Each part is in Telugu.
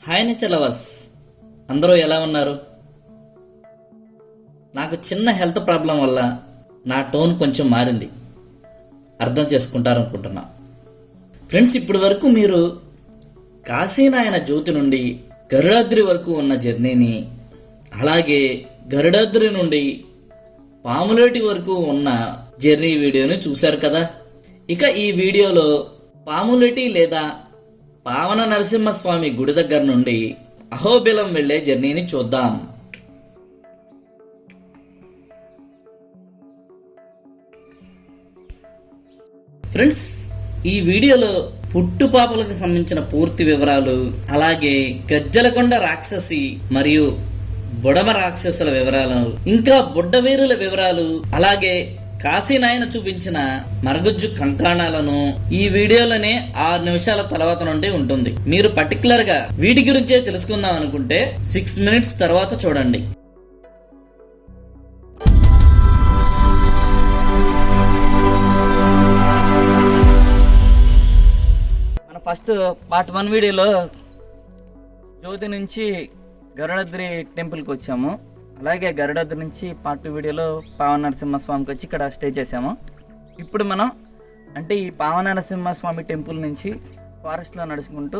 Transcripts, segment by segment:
హాయ్ చలవస్ అందరూ ఎలా ఉన్నారు? నాకు చిన్న హెల్త్ ప్రాబ్లం వల్ల నా టోన్ కొంచెం మారింది. అర్థం చేసుకుంటారనుకుంటున్నా. ఫ్రెండ్స్ ఇప్పటి వరకు మీరు కాశీనాయన జ్యోతి నుండి గరుడాద్రి వరకు ఉన్న జర్నీని అలాగే గరుడాద్రి నుండి పాములేటి వరకు ఉన్న జర్నీ వీడియోని చూశారు కదా? ఇక ఈ వీడియోలో పాములేటి లేదా పావన నరసింహస్వామి గుడి దగ్గర నుండి అహోబిలం వెళ్ళే జర్నీని చూద్దాం. ఫ్రెండ్స్ ఈ వీడియోలో పుట్టుపాపలకు సంబంధించిన పూర్తి వివరాలు అలాగే గజ్జలకొండ రాక్షసి మరియు బుడమ రాక్షసుల వివరాలు ఇంకా బుడ్డవీరుల వివరాలు అలాగే కాశీనాయన చూపించిన మరగుజ్జు కంకాణాలను ఈ వీడియోలోనే ఆరు నిమిషాల తర్వాత నుండి ఉంటుంది. మీరు పర్టికులర్గా వీటి గురించే తెలుసుకుందాం అనుకుంటే సిక్స్ మినిట్స్ తర్వాత చూడండి. మన ఫస్ట్ పార్ట్ వన్ వీడియోలో జ్యోతి నుంచి గరుడద్రి టెంపుల్కి వచ్చాము. అలాగే గరుడాద్రి నుంచి పార్ట్ టూ వీడియోలో పావన నరసింహస్వామికి వచ్చి ఇక్కడ స్టే చేసాము ఇప్పుడు మనం అంటే ఈ పావన నరసింహస్వామి టెంపుల్ నుంచి ఫారెస్ట్లో నడుచుకుంటూ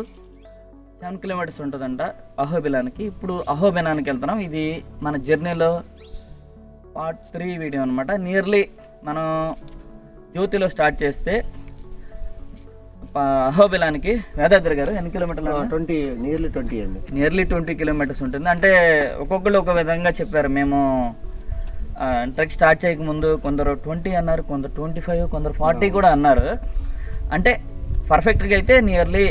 సెవెన్ కిలోమీటర్స్ ఉంటుందంట అహోబిలానికి. ఇప్పుడు అహోబిలానికి వెళ్తున్నాం. ఇది మన జర్నీలో పార్ట్ త్రీ వీడియో అనమాట నియర్లీ మనం జ్యోతిలో స్టార్ట్ చేస్తే అహోబిలానికి వేదాద్రి గారు ఎన్ని కిలోమీటర్లు ట్వంటీ నియర్లీ ట్వంటీ అండి. నియర్లీ ట్వంటీ కిలోమీటర్స్ ఉంటుంది. అంటే ఒక్కొక్కరు ఒక విధంగా చెప్పారు. మేము ట్రెక్ స్టార్ట్ చేయక ముందు కొందరు ట్వంటీ అన్నారు కొందరు ట్వంటీ ఫైవ్ కొందరు ఫార్టీ కూడా అన్నారు. అంటే పర్ఫెక్ట్గా అయితే నియర్లీ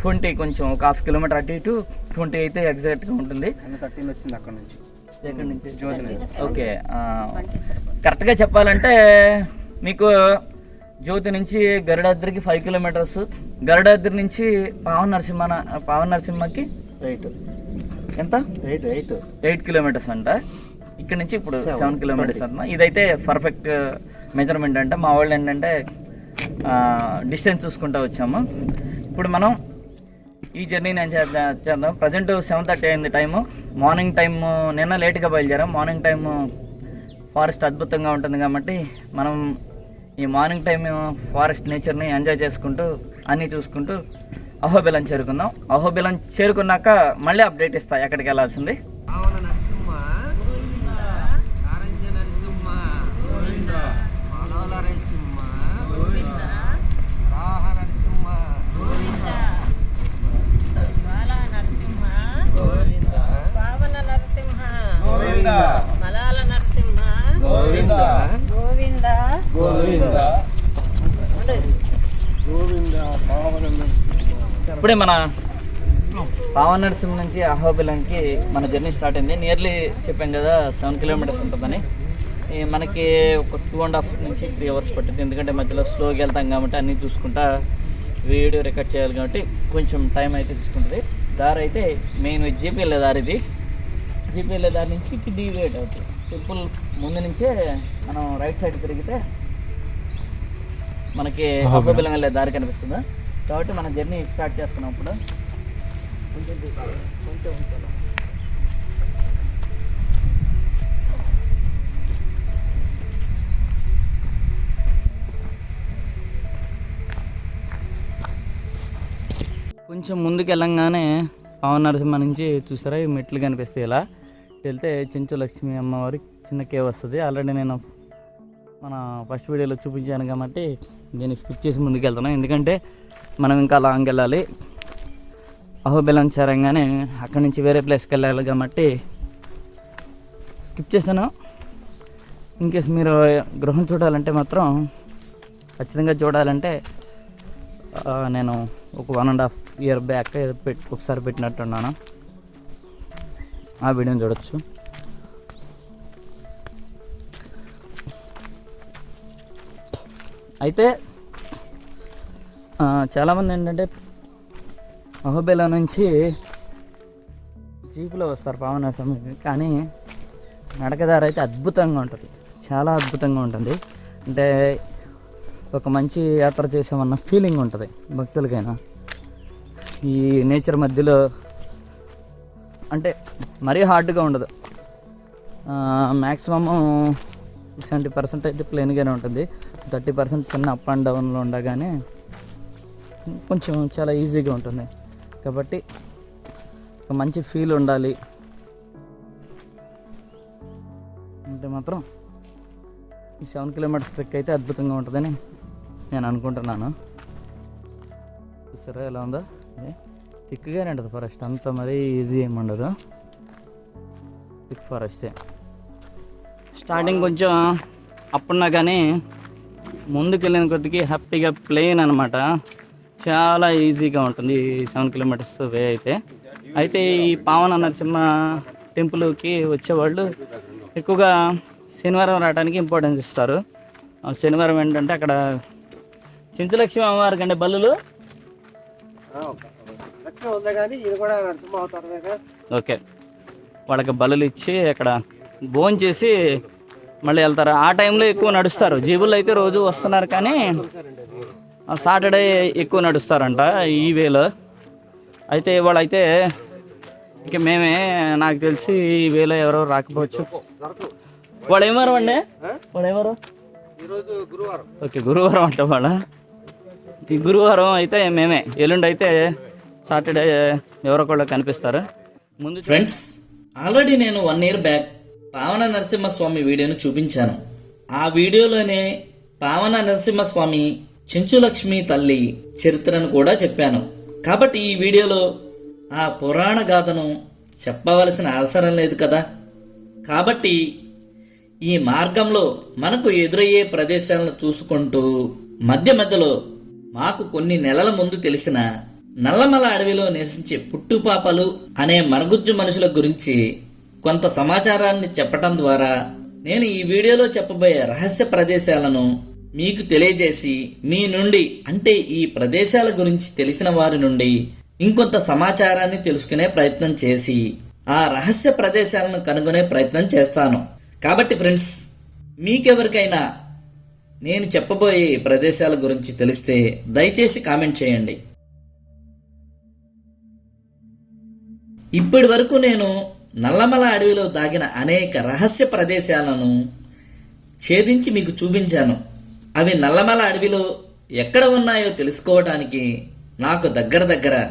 ట్వంటీ కొంచెం ఒక హాఫ్ కిలోమీటర్ అటు ఇటు ట్వంటీ అయితే ఎగ్జాక్ట్గా ఉంటుంది. థర్టీన్ వచ్చింది అక్కడ నుంచి. ఎక్కడి నుంచి? ఓకే. కరెక్ట్గా చెప్పాలంటే మీకు జ్యోతి నుంచి గరుడాద్రికి ఫైవ్ కిలోమీటర్స్ గరుడాద్రి నుంచి పావన్ నరసింహ పావన్ నరసింహకి ఎయిట్ ఎంత? ఎయిట్ ఎయిట్ ఎయిట్ కిలోమీటర్స్ అంట. ఇక్కడ నుంచి ఇప్పుడు సెవెన్ కిలోమీటర్స్ అంట ఇదైతే పర్ఫెక్ట్ మెజర్మెంట్ అంటే. మా వాళ్ళు ఏంటంటే డిస్టెన్స్ చూసుకుంటూ వచ్చాము. ఇప్పుడు మనం ఈ జర్నీ నేను చేద్దాం చేద్దాం. ప్రజెంట్ సెవెన్ థర్టీ అయింది టైము మార్నింగ్ టైం నిన్న లేట్గా బయలుదేరాం. మార్నింగ్ టైం ఫారెస్ట్ అద్భుతంగా ఉంటుంది కాబట్టి మనం ఈ మార్నింగ్ టైం ఫారెస్ట్ నేచర్ని ఎంజాయ్ చేసుకుంటూ అన్నీ చూసుకుంటూ అహోబిలం చేరుకుందాం అహోబిలం చేరుకున్నాక మళ్ళీ అప్డేట్ ఇస్తా ఎక్కడికి వెళ్ళాల్సింది పావన నరసింహ నారంజ నరసింహ మాలోల నరసింహ రాహ నరసింహ బాల నరసింహ గోవింద పావన నరసింహ గోవింద మలాల నరసింహ గోవింద గోవింద గోవింద గోవింద పావన నరసింహ ఇప్పుడే మన పావన్ నరసింహ నుంచి అహోబిలంకి మన జర్నీ స్టార్ట్ అయింది. నియర్లీ చెప్పాం కదా సెవెన్ కిలోమీటర్స్ ఉంటుందని. మనకి ఒక టూ అండ్ హాఫ్ నుంచి త్రీ అవర్స్ పట్టింది. ఎందుకంటే మధ్యలో స్లోగా వెళ్తాం కాబట్టి అన్నీ చూసుకుంటా వీడియో రికార్డ్ చేయాలి కాబట్టి కొంచెం టైం అయితే తీసుకుంటుంది. దారి అయితే మెయిన్ జీపీ వెళ్ళే దారి ఇది జీపీ వెళ్ళే దారి నుంచి డివేట్ అవుతుంది. టెంపుల్ ముందు నుంచే మనం రైట్ సైడ్ తిరిగితే మనకి అహోబిలం వెళ్ళే దారి కనిపిస్తుంది? కాబట్టి మన జర్నీ స్టార్ట్ చేస్తున్నాం ఇప్పుడు కొంచెం ముందుకెళ్ళంగానే కొంచెం కొంచెం ముందుకు వెళ్ళంగానే పవన్ నరసింహ నుంచి చూసారా? ఈ మెట్లు కనిపిస్తాయి ఇలా. వెళ్తే చెంచు లక్ష్మి అమ్మవారి చిన్న కేవ్ వస్తుంది. ఆల్రెడీ నేను మన ఫస్ట్ వీడియోలో చూపించాను కాబట్టి దీన్ని స్కిప్ చేసి ముందుకు వెళ్తున్నాను ఎందుకంటే మనం ఇంకా లాంగ్ వెళ్ళాలి. అహోబిలం చేరంగానే అక్కడి నుంచి వేరే ప్లేస్కి వెళ్ళాలి కాబట్టి స్కిప్ చేశాను. ఇన్కేస్ మీరు గృహం చూడాలంటే మాత్రం ఖచ్చితంగా చూడాలంటే నేను ఒక one and half year back పెట్ ఒకసారి పెట్టినట్టున్నాను. ఆ వీడియోని చూడొచ్చు. అయితే చాలామంది ఏంటంటే అహోబిలా నుంచి జీపులో వస్తారు పావన సమయం కానీ నడకదారి అయితే అద్భుతంగా ఉంటుంది. చాలా అద్భుతంగా ఉంటుంది. అంటే ఒక మంచి యాత్ర చేసామన్న ఫీలింగ్ ఉంటుంది భక్తులకైనా. ఈ నేచర్ మధ్యలో అంటే మరీ హార్డ్గా ఉండదు. మ్యాక్సిమము సెవెంటీ పర్సెంట్ అయితే ప్లెయిన్గానే ఉంటుంది. థర్టీ పర్సెంట్ చిన్న అప్ అండ్ డౌన్లో ఉండగానే కొంచెం చాలా ఈజీగా ఉంటుంది. కాబట్టి ఒక మంచి ఫీల్ ఉండాలి. అంటే మాత్రం ఈ సెవెన్ కిలోమీటర్స్ ట్రెక్ అయితే అద్భుతంగా ఉంటుందని నేను అనుకుంటున్నాను. చూసారా ఎలా ఉందో? థిక్గానే ఉంటుంది ఫారెస్ట్. అంత మరీ ఈజీ ఏమి ఉండదు. థిక్ ఫారెస్టే. స్టార్టింగ్ కొంచెం అప్పుడున్నా కానీ ముందుకు వెళ్ళిన కొద్దికి హ్యాపీగా ప్లెయిన్ అనమాట చాలా ఈజీగా ఉంటుంది ఈ సెవెన్ కిలోమీటర్స్ వే అయితే. అయితే ఈ పావన నరసింహ టెంపుల్కి వచ్చేవాళ్ళు ఎక్కువగా శనివారం రావడానికి ఇంపార్టెన్స్ ఇస్తారు. శనివారం ఏంటంటే అక్కడ చింతలక్ష్మి అమ్మవారి కంటే బల్లులు. ఓకే. వాళ్ళకి బలులు ఇచ్చి అక్కడ భోజనం చేసి మళ్ళీ వెళ్తారు. ఆ టైంలో ఎక్కువ నడుస్తారు. జీబుల్లో అయితే రోజు వస్తున్నారు కానీ సాటర్డే ఎక్కువ నడుస్తారంట ఈ వేలో అయితే ఇవాళ అయితే ఇక మేమే నాకు తెలిసి ఈ వేలో ఎవరో రాకపోవచ్చు. వాడు ఏమారు అండి వాడు ఏమారు గురువారం ఓకే గురువారం అంట వాళ్ళ ఈ గురువారం అయితే మేమే ఎల్లుండి అయితే సాటర్డే ఎవరో ఒకళ్ళు కనిపిస్తారు. ముందు ఫ్రెండ్స్ ఆల్రెడీ నేను one year back Pavana Narasimhaswamy వీడియోను చూపించాను. ఆ వీడియోలోనే పావన నరసింహస్వామి చెంచులక్ష్మి తల్లి చరిత్రను కూడా చెప్పాను. కాబట్టి ఈ వీడియోలో ఆ పురాణ గాథను చెప్పవలసిన అవసరం లేదు కదా? కాబట్టి ఈ మార్గంలో మనకు ఎదురయ్యే ప్రదేశాలను చూసుకుంటూ మధ్య మధ్యలో మాకు కొన్ని నెలల ముందు తెలిసిన నల్లమల అడవిలో నివసించే పుట్టుపాపలు అనే మరుగుజ్జు మనుషుల గురించి కొంత సమాచారాన్ని చెప్పటం ద్వారా నేను ఈ వీడియోలో చెప్పబోయే రహస్య ప్రదేశాలను మీకు తెలియజేసి మీ నుండి అంటే ఈ ప్రదేశాల గురించి తెలిసిన వారి నుండి ఇంకొంత సమాచారాన్ని తెలుసుకునే ప్రయత్నం చేసి ఆ రహస్య ప్రదేశాలను కనుగొనే ప్రయత్నం చేస్తాను. కాబట్టి ఫ్రెండ్స్ మీకెవరికైనా నేను చెప్పబోయే ప్రదేశాల గురించి తెలిస్తే దయచేసి కామెంట్ చేయండి. ఇప్పటి వరకు నేను నల్లమల అడవిలో దాగిన అనేక రహస్య ప్రదేశాలను ఛేదించి మీకు చూపించాను. అవి నల్లమల అడవిలో ఎక్కడ ఉన్నాయో తెలుసుకోవటానికి నాకు దగ్గర దగ్గర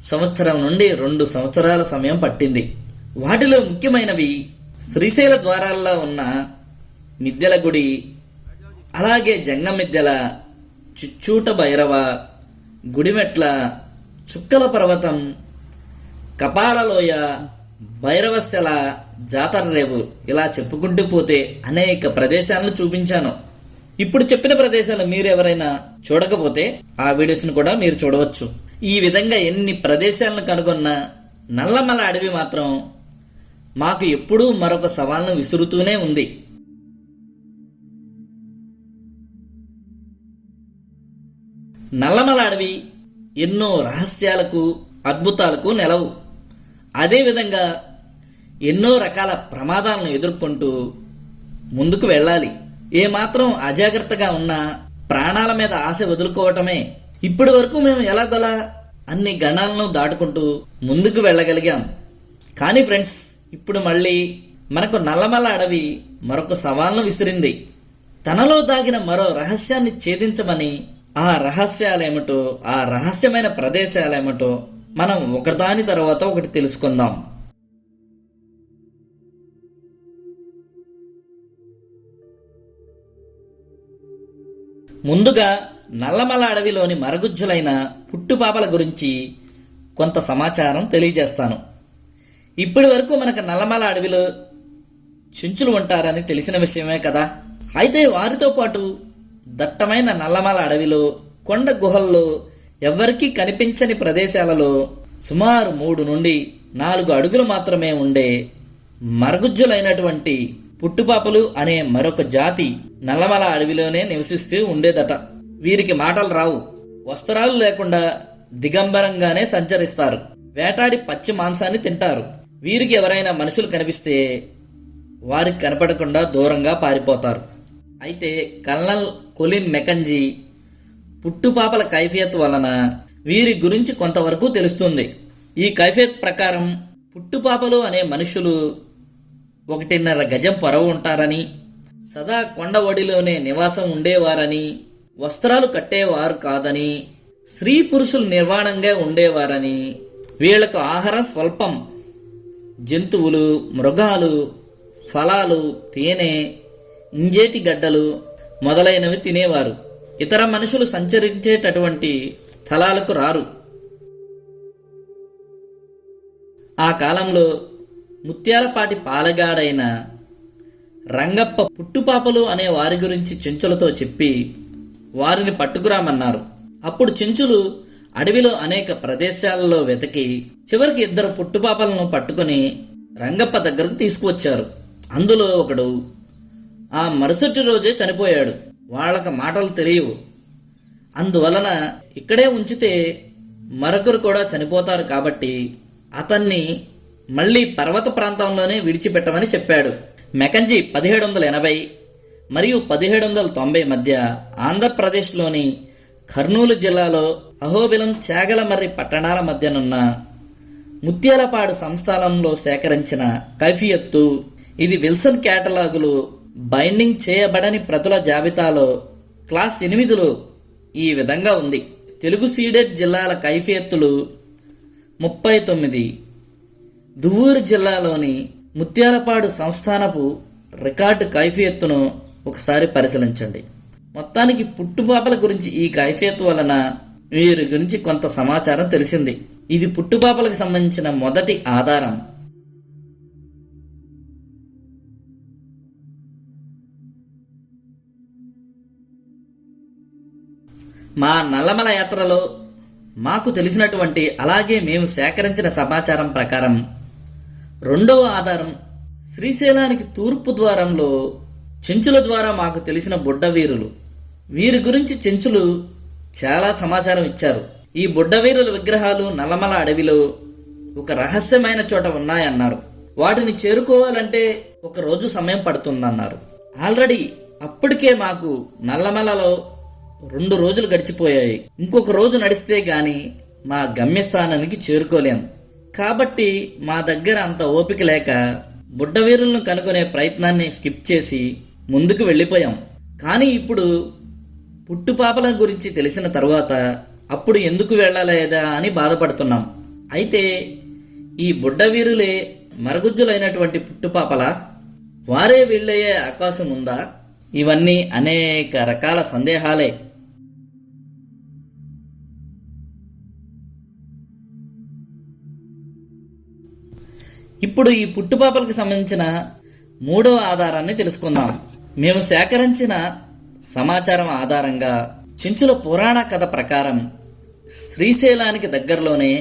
సంవత్సరం నుండి రెండు సంవత్సరాల సమయం పట్టింది. వాటిలో ముఖ్యమైనవి శ్రీశైల ద్వారాల్లో ఉన్న మిద్దెల గుడి అలాగే జంగమిద్దెల చుచ్చూట భైరవ గుడిమెట్ల చుక్కల పర్వతం కపాలలోయ భైరవశల జాతర రేవు ఇలా చెప్పుకుంటూ పోతే అనేక ప్రదేశాలను చూపించాను. ఇప్పుడు చెప్పిన ప్రదేశాలు మీరు ఎవరైనా చూడకపోతే ఆ వీడియోస్ను కూడా మీరు చూడవచ్చు. ఈ విధంగా ఎన్ని ప్రదేశాలను కనుగొన్న నల్లమల అడవి మాత్రం మాకు ఎప్పుడూ మరొక సవాల్ను విసురుతూనే ఉంది. నల్లమల అడవి ఎన్నో రహస్యాలకు అద్భుతాలకు నెలవు. అదేవిధంగా ఎన్నో రకాల ప్రమాదాలను ఎదుర్కొంటూ ముందుకు వెళ్ళాలి. ఏమాత్రం అజాగ్రత్తగా ఉన్నా ప్రాణాల మీద ఆశ వదులుకోవటమే. ఇప్పటి వరకు మేము ఎలాగోలా అన్ని గణాలను దాటుకుంటూ ముందుకు వెళ్ళగలిగాం. కానీ ఫ్రెండ్స్ ఇప్పుడు మళ్ళీ మనకు నల్లమల అడవి మరొక సవాల్ను విసిరింది. తనలో దాగిన మరో రహస్యాన్ని ఛేదించమని ఆ రహస్యాలేమిటో ఆ రహస్యమైన ప్రదేశాలేమిటో మనం ఒకదాని తర్వాత ఒకటి తెలుసుకుందాం. ముందుగా నల్లమల అడవిలోని మరగుజ్జులైన పుట్టుపాపల గురించి కొంత సమాచారం తెలియజేస్తాను. ఇప్పటి వరకు మనకు నల్లమల అడవిలో చుంచులు ఉంటారని తెలిసిన విషయమే కదా. అయితే వారితో పాటు దట్టమైన నల్లమల అడవిలో కొండ గుహల్లో ఎవ్వరికీ కనిపించని ప్రదేశాలలో సుమారు మూడు నుండి నాలుగు అడుగులు మాత్రమే ఉండే మరుగుజ్జులైనటువంటి పుట్టుపాపలు అనే మరొక జాతి నల్లమల అడవిలోనే నివసిస్తూ ఉండేదట. వీరికి మాటలు రావు. వస్త్రాలు లేకుండా దిగంబరంగానే సంచరిస్తారు. వేటాడి పచ్చి మాంసాన్ని తింటారు. వీరికి ఎవరైనా మనుషులు కనిపిస్తే వారికి కనపడకుండా దూరంగా పారిపోతారు. అయితే కల్నల్ కొలిన్ మెకంజీ పుట్టుపాపల కైఫియత్ వలన వీరి గురించి కొంతవరకు తెలుస్తుంది. ఈ కైఫియత్ ప్రకారం పుట్టుపాపలు అనే మనుషులు ఒకటిన్నర గజం పొరవు ఉంటారని సదా కొండ ఒడిలోనే నివాసం ఉండేవారని వస్త్రాలు కట్టేవారు కాదని స్త్రీ పురుషులు నిర్వాణంగా ఉండేవారని వీళ్ళకు ఆహారం స్వల్పం. జంతువులు మృగాలు ఫలాలు తేనె ఇంజేటి గడ్డలు మొదలైనవి తినేవారు. ఇతర మనుషులు సంచరించేటటువంటి స్థలాలకు రారు. ఆ కాలంలో ముత్యాలపాటి పాలగాడైన రంగప్ప పుట్టుపాపలు అనే వారి గురించి చెంచులతో చెప్పి వారిని పట్టుకురామన్నారు. అప్పుడు చెంచులు అడవిలో అనేక ప్రదేశాలలో వెతికి చివరికి ఇద్దరు పుట్టుపాపలను పట్టుకొని రంగప్ప దగ్గరకు తీసుకువచ్చారు. అందులో ఒకడు ఆ మరుసటి రోజే చనిపోయాడు. వాళ్ళకి మాటలు తెలియవు. అందువలన ఇక్కడే ఉంచితే మరొకరు కూడా చనిపోతారు కాబట్టి అతన్ని మళ్ళీ పర్వత ప్రాంతంలోనే విడిచిపెట్టమని చెప్పాడు. మెకంజీ పదిహేడు వందల ఎనభై మరియు పదిహేడు వందల తొంభై మధ్య ఆంధ్రప్రదేశ్లోని కర్నూలు జిల్లాలో అహోబిలం చేగలమర్రి పట్టణాల మధ్యనున్న ముత్యాలపాడు సంస్థానంలో సేకరించిన కైఫియత్తు ఇది విల్సన్ కేటలాగులు బైండింగ్ చేయబడని ప్రతుల జాబితాలో క్లాస్ ఎనిమిదిలో ఈ విధంగా ఉంది. తెలుగు సీడెడ్ జిల్లాల కైఫియత్తులు ముప్పై తొమ్మిది. దువ్వూరు జిల్లాలోని ముత్యాలపాడు సంస్థానపు రికార్డు కైఫియత్తును ఒకసారి పరిశీలించండి. మొత్తానికి పుట్టుపాపల గురించి ఈ కైఫియత్ వలన వీరి గురించి కొంత సమాచారం తెలిసింది. ఇది పుట్టుపాపలకు సంబంధించిన మొదటి ఆధారం. మా నల్లమల యాత్రలో మాకు తెలిసినటువంటి అలాగే మేము సేకరించిన సమాచారం ప్రకారం రెండవ ఆధారం శ్రీశైలానికి తూర్పు ద్వారంలో చెంచుల ద్వారా మాకు తెలిసిన బుడ్డవీరులు వీరి గురించి చెంచులు చాలా సమాచారం ఇచ్చారు. ఈ బుడ్డవీరుల విగ్రహాలు నల్లమల అడవిలో ఒక రహస్యమైన చోట ఉన్నాయన్నారు. వాటిని చేరుకోవాలంటే ఒక రోజు సమయం పడుతుందన్నారు. ఆల్రెడీ అప్పటికే మాకు నల్లమలలో రెండు రోజులు గడిచిపోయాయి. ఇంకొక రోజు నడిస్తే గాని మా గమ్యస్థానానికి చేరుకోలేము కాబట్టి మా దగ్గర అంత ఓపిక లేక బుడ్డవీరులను కనుగొనే ప్రయత్నాన్ని స్కిప్ చేసి ముందుకు వెళ్ళిపోయాం. కానీ ఇప్పుడు పుట్టుపాపల గురించి తెలిసిన తర్వాత అప్పుడు ఎందుకు వెళ్ళలేదా అని బాధపడుతున్నాం. అయితే ఈ బుడ్డవీరులే మరుగుజ్జులైనటువంటి పుట్టుపాపల? వారే వెళ్ళయ్యే అవకాశం ఉందా? ఇవన్నీ అనేక రకాల సందేహాలే. ఇప్పుడు ఈ పుట్టుపాపలకు సంబంధించిన మూడవ ఆధారాన్ని తెలుసుకుందాం. మేము సేకరించిన సమాచారం ఆధారంగా చెంచుల పురాణ కథ ప్రకారం శ్రీశైలానికి దగ్గరలోనే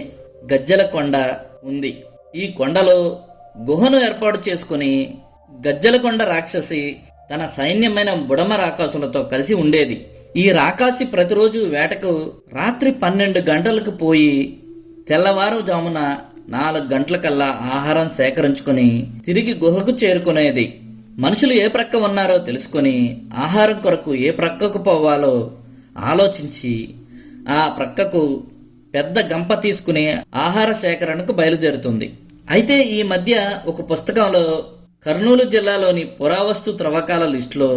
గజ్జల కొండ ఉంది. ఈ కొండలో గుహను ఏర్పాటు చేసుకుని గజ్జలకొండ రాక్షసి తన సైన్యమైన బుడమ రాకాసులతో కలిసి ఉండేది. ఈ రాకాసి ప్రతిరోజు వేటకు రాత్రి పన్నెండు గంటలకు పోయి తెల్లవారుజామున నాలుగు గంటలకల్లా ఆహారం సేకరించుకొని తిరిగి గుహకు చేరుకునేది. మనుషులు ఏ ప్రక్క ఉన్నారో తెలుసుకొని ఆహారం కొరకు ఏ ప్రక్కకు పోవాలో ఆలోచించి ఆ ప్రక్కకు పెద్ద గంప తీసుకుని ఆహార సేకరణకు బయలుదేరుతుంది. అయితే ఈ మధ్య ఒక పుస్తకంలో కర్నూలు జిల్లాలోని పురావస్తు త్రవ్వకాల లిస్టులో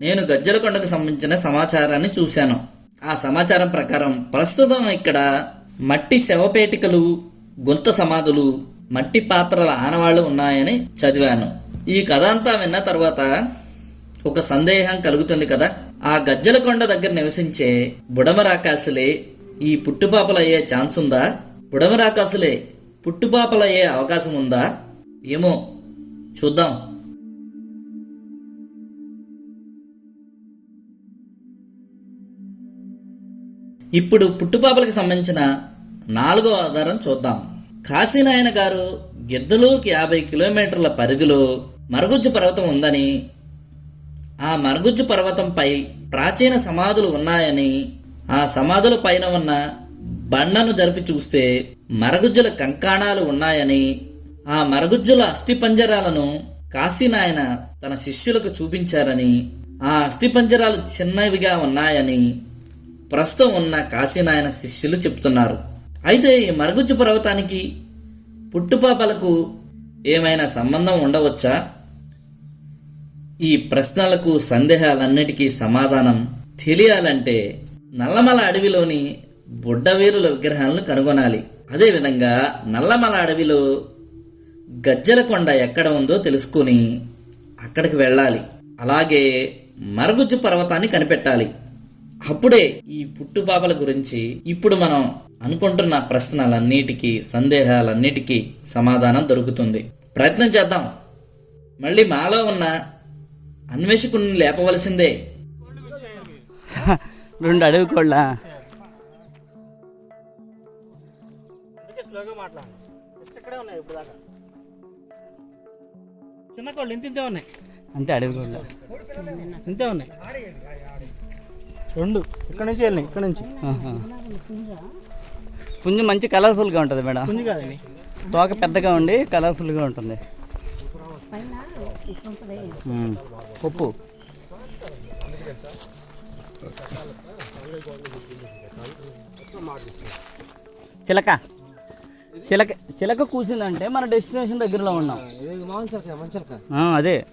నేను గజ్జలకొండకు సంబంధించిన సమాచారాన్ని చూశాను. ఆ సమాచారం ప్రకారం ప్రస్తుతం ఇక్కడ మట్టి శవపేటికలు గుంత సమాధులు మట్టి పాత్రల ఆనవాళ్ళు ఉన్నాయని చదివాను. ఈ కథ అంతా విన్న తర్వాత ఒక సందేహం కలుగుతుంది కదా. ఆ గజ్జలకొండ దగ్గర నివసించే బుడమరాకాసులే ఈ పుట్టుపాపలయ్యే ఛాన్స్ ఉందా బుడమరాకాసులే పుట్టుపాపలయ్యే అవకాశం ఉందా ఏమో చూద్దాం. ఇప్పుడు పుట్టుపాపలకు సంబంధించిన నాలుగో ఆధారం చూద్దాం. కాశీనాయన గారు గిద్దలూరుకి యాభై కిలోమీటర్ల పరిధిలో మరుగుజ్జు పర్వతం ఉందని ఆ మరుగుజ్జు పర్వతంపై ప్రాచీన సమాధులు ఉన్నాయని ఆ సమాధుల పైన ఉన్న బండను జరిపి చూస్తే మరుగుజ్జుల కంకాణాలు ఉన్నాయని ఆ మరుగుజ్జుల అస్థిపంజరాలను కాశీనాయన తన శిష్యులకు చూపించారని ఆ అస్థిపంజరాలు చిన్నవిగా ఉన్నాయని ప్రస్తుతం ఉన్న కాశీనాయన శిష్యులు చెప్తున్నారు. అయితే ఈ మరుగుజ్జు పర్వతానికి పుట్టుపాపలకు ఏమైనా సంబంధం ఉండవచ్చా? ఈ ప్రశ్నలకు సందేహాలన్నిటికీ సమాధానం తెలియాలంటే నల్లమల అడవిలోని బుడ్డవీరుల విగ్రహాలను కనుగొనాలి. అదేవిధంగా నల్లమల అడవిలో గజ్జల కొండ ఎక్కడ ఉందో తెలుసుకుని అక్కడికి వెళ్ళాలి. అలాగే మరుగుజ్జు పర్వతాన్ని కనిపెట్టాలి. అప్పుడే ఈ పుట్టుపాపల గురించి ఇప్పుడు మనం అనుకుంటున్న ప్రశ్నలన్నిటికీ సందేహాలన్నిటికీ సమాధానం దొరుకుతుంది. ప్రయత్నం చేద్దాం. మళ్ళీ మాలో ఉన్న అన్వేషకుడిని లేపవలసిందే. రెండు అడవి కోళ్ళ. అందుకే స్లోగా మాట్లాడు. జస్ట్ ఇక్కడే ఉన్నాయి ఇప్పుడు దాకా చిన్న కోళ్ళు ఇంత ఇంతే ఉన్నాయి. అంతే అడవి కోళ్ళ. ఇంతే ఉన్నాయి. రెండు. ఇక్కడ నుంచి వెళ్ళినాయి ఇక్కడ నుంచి. పుంజు మంచి కలర్ఫుల్గా ఉంటుంది మేడం. పుంజు కాదండి. తోక పెద్దగా ఉండి కలర్ఫుల్గా ఉంటుంది. పప్పు. చిలక. చిలక చిలక కూసిందంటే మన డెస్టినేషన్ దగ్గరలో ఉన్నాం. అదే.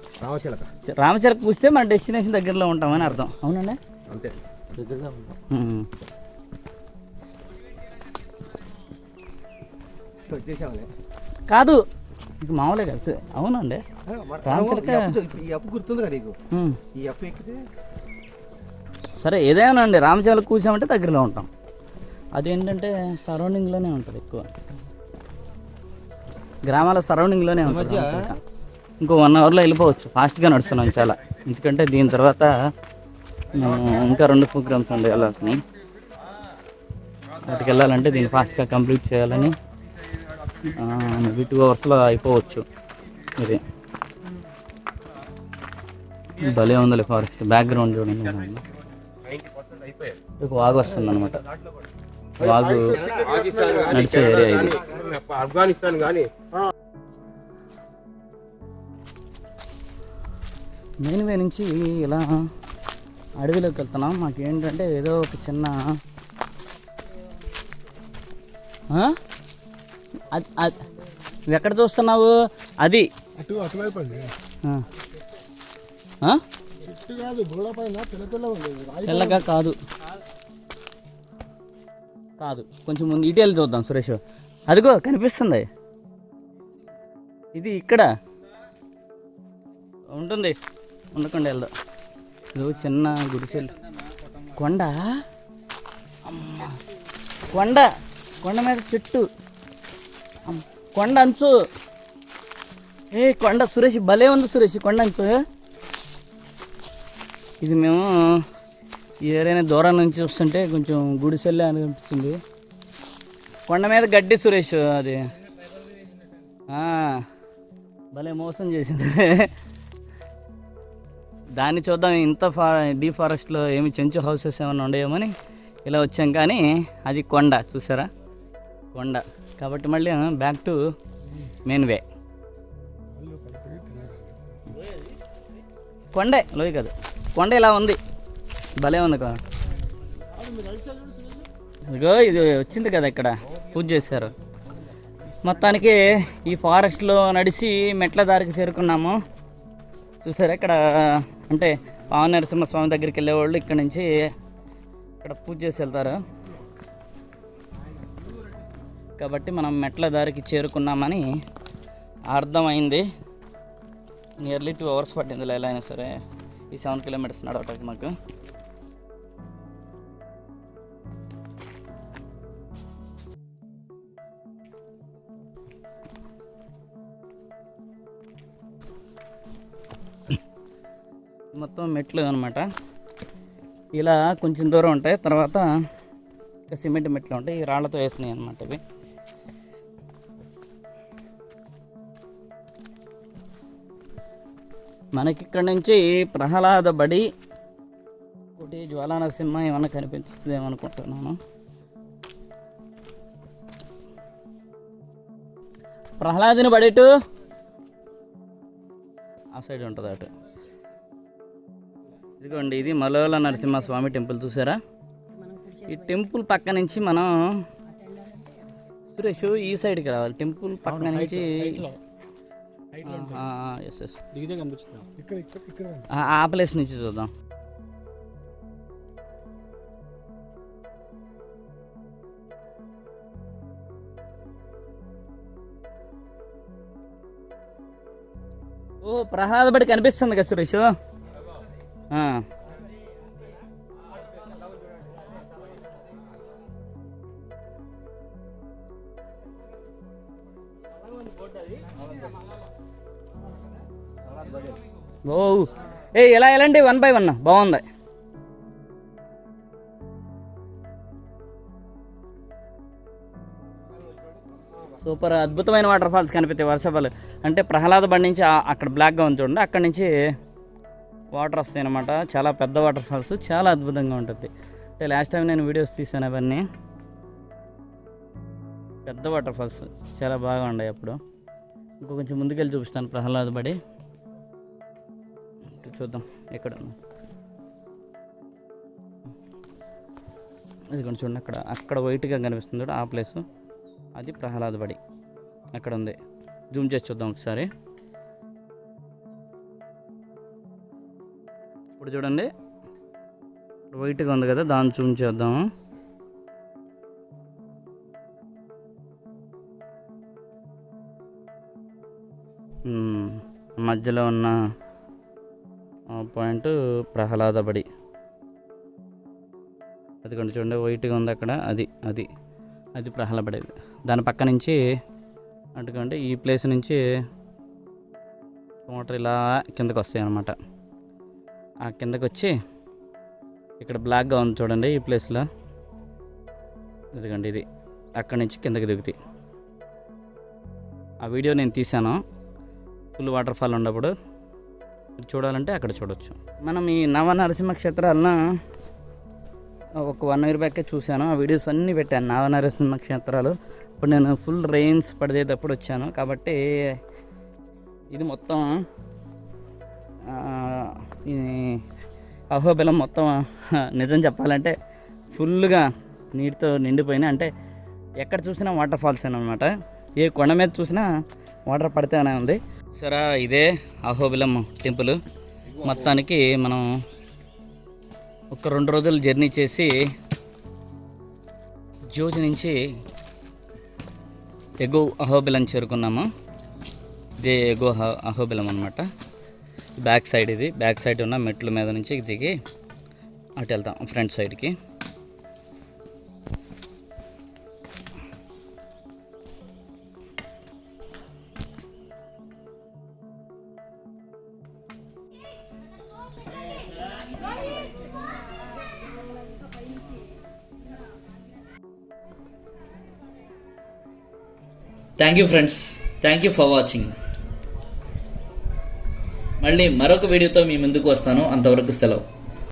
రామచిలక. కూస్తే మన డెస్టినేషన్ దగ్గరలో ఉంటామని అర్థం. అవునండి. అంతే దగ్గరగా కాదు ఇక మామూలే కాదు స- అవునండి. రామచిలక ఈ అప్పు గుర్తుంది కదా నీకు? ఉమ్. ఈ అప్పు ఎక్కితే సరే ఏదైనా అండి రామచిలక కూసామంటే దగ్గరలో ఉంటాం. అదేంటంటే సరౌండింగ్లోనే ఉంటుంది ఎక్కువ. గ్రామాల సరౌండింగ్లోనే ఉంటుంది. ఇంకో వన్ అవర్లో వెళ్ళిపోవచ్చు ఫాస్ట్గా నడుస్తున్నాం చాలా. ఎందుకంటే దీని తర్వాత ఇంకా రెండు ప్రోగ్రామ్స్ ఉండే వెళ్ళాల్సినాయి వాటికి వెళ్ళాలంటే దీన్ని ఫాస్ట్గా కంప్లీట్ చేయాలని మేబీ టూ అవర్స్లో అయిపోవచ్చు. ఇది. భలే ఉందిలే ఫారెస్ట్. బ్యాక్గ్రౌండ్ చూడండి వాగు వస్తుంది అనమాట వాగు నడిచే ఏరియా ఇది. ఆఫ్ఘనిస్తాన్ కానీ మెయిన్ వే నుంచి ఇలా అడవిలోకి వెళ్తున్నాం. మాకు ఏంటంటే ఏదో ఒక చిన్న? అద్- ఎక్కడ చూస్తున్నావు? అది. అటు అటువైపు అండి. తెల్లగా కాదు. కాదు. కొంచెం ముందు ఇటు వెళ్ళి చూద్దాం సురేష్. అదిగో కనిపిస్తుంది. ఇది ఇక్కడ. ఉంటుంది. ఉండకుండా వెళ్దాం. ఇది చిన్న గుడిసెలు. కొండ? అమ్మ. కొండ. కొండ మీద చెట్టు. కొండ అంచు. ఏ కొండ సురేష్ భలే ఉంది సురేష్ కొండ అంచు. ఇది మేము ఏదైనా దూరం నుంచి చూస్తుంటే కొంచెం గుడిసెల్లే అనిపించింది. కొండ మీద గడ్డి సురేష్ అది. భలే మోసం చేసింది. దాన్ని చూద్దాం ఇంత ఫా డీ ఫారెస్ట్లో ఏమి చెంచు హౌసెస్ ఏమైనా ఉండేమని ఇలా వచ్చాం. కానీ అది కొండ చూసారా? కొండ. కాబట్టి మళ్ళీ బ్యాక్ టు మెయిన్ వే కొండే లోయ కాదు. కొండ ఇలా ఉంది. భలే ఉంది కదా. ఇదిగో ఇది వచ్చింది కదా ఇక్కడ. పూజ చేశారు. మొత్తానికి ఈ ఫారెస్ట్లో నడిచి మెట్ల దారికి చేరుకున్నాము. చూసారా ఇక్కడ అంటే పవన్ నరసింహస్వామి దగ్గరికి వెళ్ళేవాళ్ళు ఇక్కడ నుంచి ఇక్కడ పూజ చేసి వెళ్తారు. కాబట్టి మనం మెట్ల దారికి చేరుకున్నామని అర్థమైంది. నియర్లీ టూ అవర్స్ పట్టింది ఎలా అయినా సరే. ఈ సెవెన్ కిలోమీటర్స్ నడవటానికి మాకు. మొత్తం మెట్లు అనమాట. ఇలా కొంచెం దూరం ఉంటాయి. తర్వాత సిమెంట్ మెట్లు ఉంటాయి. ఈ రాళ్ళతో వేసినాయి అనమాట ఇవి. మనకి ఇక్కడ నుంచి ప్రహ్లాద బడి ఒకటి జ్వాలా నరసింహ ఏమన్నా కనిపించుతుందేమో అనుకుంటున్నాను ప్రహ్లాదుని బడిటు ఆ సైడ్ ఉంటుంది అటు. ఇదిగోండి ఇది మలోల నరసింహ స్వామి టెంపుల్ చూసారా? ఈ టెంపుల్ పక్క నుంచి మనం సురేష్ ఈ సైడ్కి రావాలి. టెంపుల్ పక్కన నుంచి ఎస్ ఎస్ దిగితే కనిపిస్తుంది ఆ ప్లేస్ నుంచి చూద్దాం. ఓ ప్రహ్లాదబడి కనిపిస్తుంది కదా సురేష్? ఓ ఏ ఇలా ఎలాంటి వన్ బై వన్. బాగుంది. సూపర్ అద్భుతమైన వాటర్ ఫాల్స్ కనిపిస్తాయి వర్షపాలు. అంటే ప్రహ్లాద బండి నుంచి అక్కడ బ్లాక్గా ఉంది చూడండి. అక్కడ నుంచి వాటర్ వస్తాయి అనమాట చాలా పెద్ద వాటర్ ఫాల్స్ చాలా అద్భుతంగా ఉంటుంది. అంటే లాస్ట్ టైం నేను వీడియోస్ తీసాను అవన్నీ. పెద్ద వాటర్ ఫాల్స్ చాలా బాగా ఉన్నాయి అప్పుడు. ఇంకో కొంచెం ముందుకెళ్ళి చూపిస్తాను ప్రహ్లాద బడి. చూద్దాం ఎక్కడ ఉంది. అది కొంచెం చూడండి అక్కడ అక్కడ వైట్గా కనిపిస్తుంది ఆ ప్లేస్ అది ప్రహ్లాద బడి. అక్కడ ఉంది. జూమ్ చేసి చూద్దాం ఒకసారి. ఇప్పుడు చూడండి. వైట్గా ఉంది కదా దాన్ని జూమ్ చేద్దాము. మధ్యలో ఉన్న పాయింట్ ప్రహ్లాద బడి. అది కొంచెం చూడండి వైట్గా ఉంది అక్కడ. అది అది అది ప్రహ్లాబడి దాని పక్క నుంచి అటుకంటే ఈ ప్లేస్ నుంచి వాటర్ ఇలా కిందకు వస్తాయి అన్నమాట. ఆ కిందకు వచ్చి ఇక్కడ బ్లాక్గా ఉంది చూడండి ఈ ప్లేస్లో. ఇదిగోండి ఇది అక్కడి నుంచి కిందకి దిగుతాయి. ఆ వీడియో నేను తీశాను. ఫుల్ వాటర్ ఫాల్ ఉన్నప్పుడు చూడాలంటే అక్కడ చూడొచ్చు. మనం ఈ నవ నరసింహ క్షేత్రాలను ఒక వన్ ఇయర్ బ్యాకే చూశాను. ఆ వీడియోస్ అన్నీ పెట్టాను నవ నరసింహ క్షేత్రాలు ఇప్పుడు నేను ఫుల్ రెయిన్స్ పడేటప్పుడు వచ్చాను. కాబట్టి ఇది మొత్తం ఈ అహోబిలం మొత్తం నిజం చెప్పాలంటే ఫుల్గా నీటితో నిండిపోయినాయి. అంటే ఎక్కడ చూసినా వాటర్ ఫాల్స్ అనమాట ఏ కొండ మీద చూసినా వాటర్ పడితేనే ఉంది. సరే ఇదే అహోబిలం టెంపుల్. మొత్తానికి మనం ఒక రెండు రోజులు జర్నీ చేసి జ్యోతి నుంచి ఎగో అహోబిలం చేరుకున్నాము. ఇదే ఎగో అహో- అహోబిలం అనమాట బ్యాక్ సైడ్ ఇది. బ్యాక్ సైడ్ ఉన్న మెట్ల మీద నుంచి దిగి అటు వెళ్తాం ఫ్రంట్ సైడ్కి. Thank you friends thank you for watching మళ్ళీ మరొక వీడియోతో మీ ముందుకు వస్తాను. అంతవరకు సెలవు.